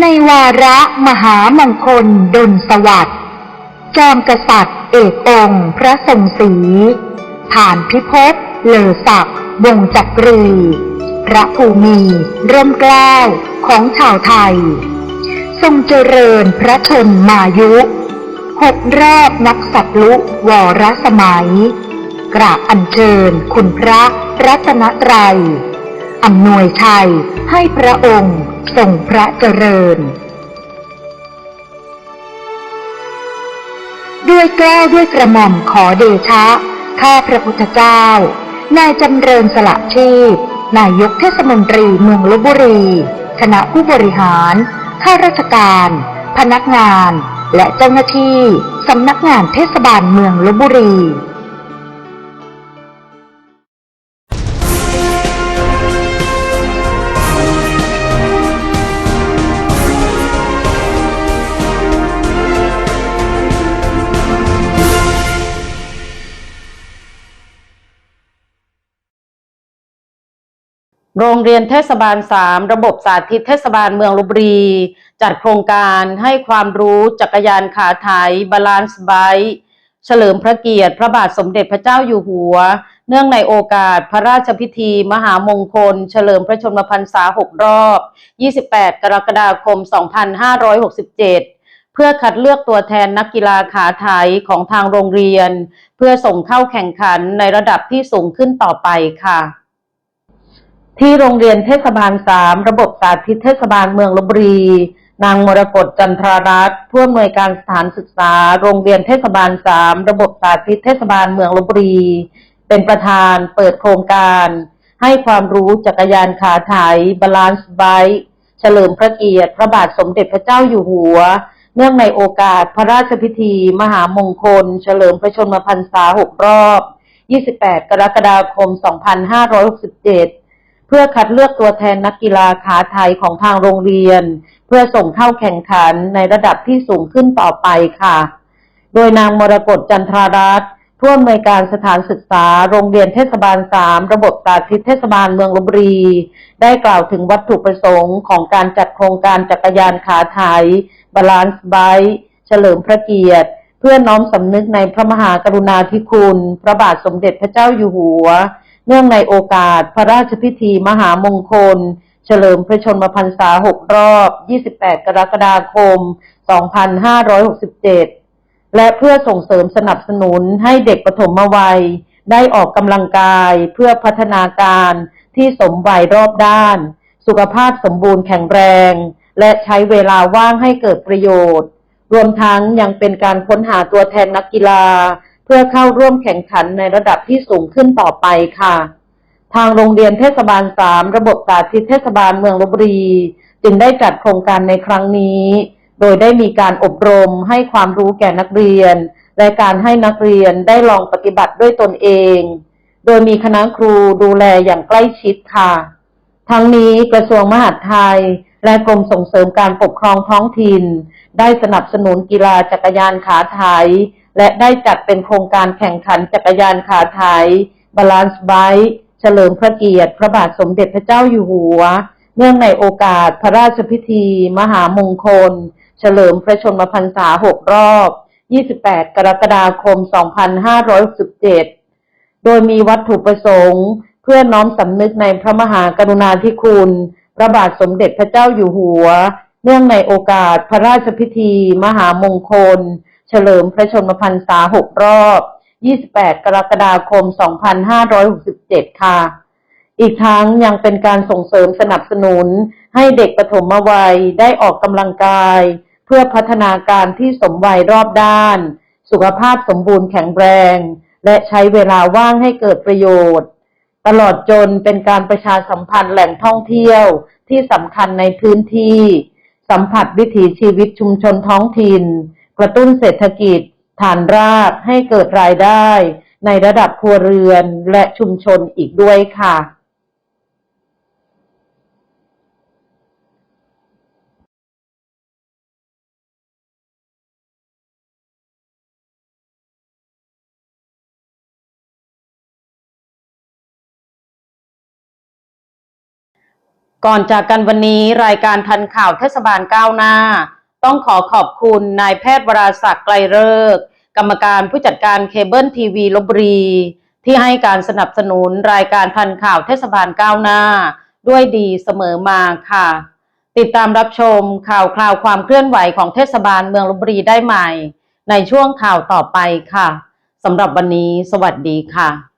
ในวาระมหามงคลดลสวัสดิ์จอมกษัตริย์เอกองค์พระทรงศรีผ่านพิภพเลอศักดิ์วงจักรี พระภูมิร่มเกล้าของชาวไทย ทรงเจริญพระชนมายุหกรอบนักสัตลุวรสมัย กราบอัญเชิญคุณพระรัตนตรัย อำนวยชัยให้พระองค์ทรงพระเจริญ ด้วยแก้วด้วยกระหม่อมขอเดชะ ข้าพระพุทธเจ้า นายจำเริญสละชีพ นายกเทศมนตรีเมืองลบบุรี คณะผู้บริหาร ข้าราชการ พนักงาน และเจ้าหน้าที่สำนักงานเทศบาลเมืองลบบุรี โรงเรียนเทศบาล 3 ระบบสาธิตเทศบาลเมืองลบบุรี จัดโครงการให้ความรู้จักรยานขาไถบาลานซ์ไบค์เฉลิมพระเกียรติ พระบาทสมเด็จพระเจ้าอยู่หัว เนื่องในโอกาสพระราชพิธี มหามงคล เฉลิมพระชนมพรรษา 6 รอบ 28 กรกฎาคม 2567 เพื่อคัดเลือกตัวแทนนักกีฬาขาไถของทางโรงเรียน เพื่อส่งเข้าแข่งขันในระดับที่สูงขึ้นต่อไปค่ะ ที่โรงเรียนเทศบาล3ระบบสาธิตเทศบาลเมืองลบบุรี นางมรกตจันทรารัตน์ผู้อำนวยการสถานศึกษา โรงเรียนเทศบาล3ระบบสาธิตเทศบาลเมืองลบบุรี เป็นประธานเปิดโครงการ ให้ความรู้จักรยานขาไถบาลานซ์ไบค์เฉลิมพระเกียรติ พระบาทสมเด็จพระเจ้าอยู่หัว เนื่องในโอกาสพระราชพิธี มหามงคล เฉลิมพระชนมพรรษา 6 รอบ 28 กรกฎาคม 2567 เพื่อคัดเลือกตัวแทนนักกีฬาขาไทยของทางโรงเรียน เพื่อส่งเข้าแข่งขันในระดับที่สูงขึ้นต่อไปค่ะ โดยนางมรกตจันทรารัตน์ผู้อำนวยการสถานศึกษาโรงเรียนเทศบาล 3 ระบบสาธิตเทศบาลเมืองลบบุรี ได้กล่าวถึงวัตถุประสงค์ของการจัดโครงการจักรยานขาไถบาลานซ์ไบค์เฉลิมพระเกียรติ เพื่อน้อมสำนึกในพระมหากรุณาธิคุณ พระบาทสมเด็จพระเจ้าอยู่หัว เนื่องในโอกาสพระราชพิธีมหามงคล เฉลิมพระชนมพรรษา 6 รอบ 28 กรกฎาคม 2567 และเพื่อส่งเสริมสนับสนุนให้เด็กปฐมวัย ได้ออกกำลังกายเพื่อพัฒนาการที่สมวัยรอบด้าน สุขภาพสมบูรณ์แข็งแรง และใช้เวลาว่างให้เกิดประโยชน์ รวมทั้งยังเป็นการค้นหาตัวแทนนักกีฬา เพื่อเข้าร่วมแข่งขันในระดับที่สูงขึ้นต่อไปค่ะ ทางโรงเรียนเทศบาล3ระบบสาธิตเทศบาลเมืองลบบุรี จึงได้จัดโครงการในครั้งนี้ โดยได้มีการอบรมให้ความรู้แก่นักเรียน และการให้นักเรียนได้ลองปฏิบัติด้วยตนเอง โดยมีคณะครูดูแลอย่างใกล้ชิดค่ะ ทั้งนี้กระทรวงมหาดไทยและกรมส่งเสริมการปกครองท้องถิ่น ได้สนับสนุนกีฬาจักรยานขาไถ และได้จัดเป็นโครงการแข่งขันจักรยานขาไถบาลานซ์ไบค์เฉลิมพระเกียรติ พระบาทสมเด็จพระเจ้าอยู่หัว เนื่องในโอกาสพระราชพิธี มหามงคล เฉลิมพระชนมพรรษา 6 รอบ 28 กรกฎาคม 2567 โดยมีวัตถุประสงค์ เพื่อน้อมสำนึกในพระมหากรุณาธิคุณ พระบาทสมเด็จพระเจ้าอยู่หัว เนื่องในโอกาสพระราชพิธี มหามงคล เฉลิมพระชนมพรรษา6รอบ 28 กรกฎาคม 2567 ค่ะ อีกทั้งยังเป็นการส่งเสริมสนับสนุน ให้เด็กปฐมวัยได้ออกกำลังกาย เพื่อพัฒนาการที่สมวัยรอบด้าน สุขภาพสมบูรณ์แข็งแรง และใช้เวลาว่างให้เกิดประโยชน์ ตลอดจนเป็นการประชาสัมพันธ์แหล่งท่องเที่ยวที่สำคัญในพื้นที่ สัมผัสวิถีชีวิตชุมชนท้องถิ่น กระตุ้นเศรษฐกิจ ฐานรากให้เกิดรายได้ ในระดับครัวเรือนและชุมชนอีกด้วยค่ะก่อนจากกันวันนี้รายการทันข่าวเทศบาลก้าวหน้า ต้องขอขอบคุณนายแพทย์วราศักดิ์ไกลเลิกกรรมการผู้จัดการเคเบิลทีวีลบบุรี ที่ให้การสนับสนุนรายการทันข่าวเทศบาลก้าวหน้า ด้วยดีเสมอมาค่ะ ติดตามรับชมข่าวคราวความเคลื่อนไหวของเทศบาลเมืองลบบุรีได้ใหม่ ในช่วงข่าวต่อไปค่ะสำหรับวันนี้ สวัสดีค่ะ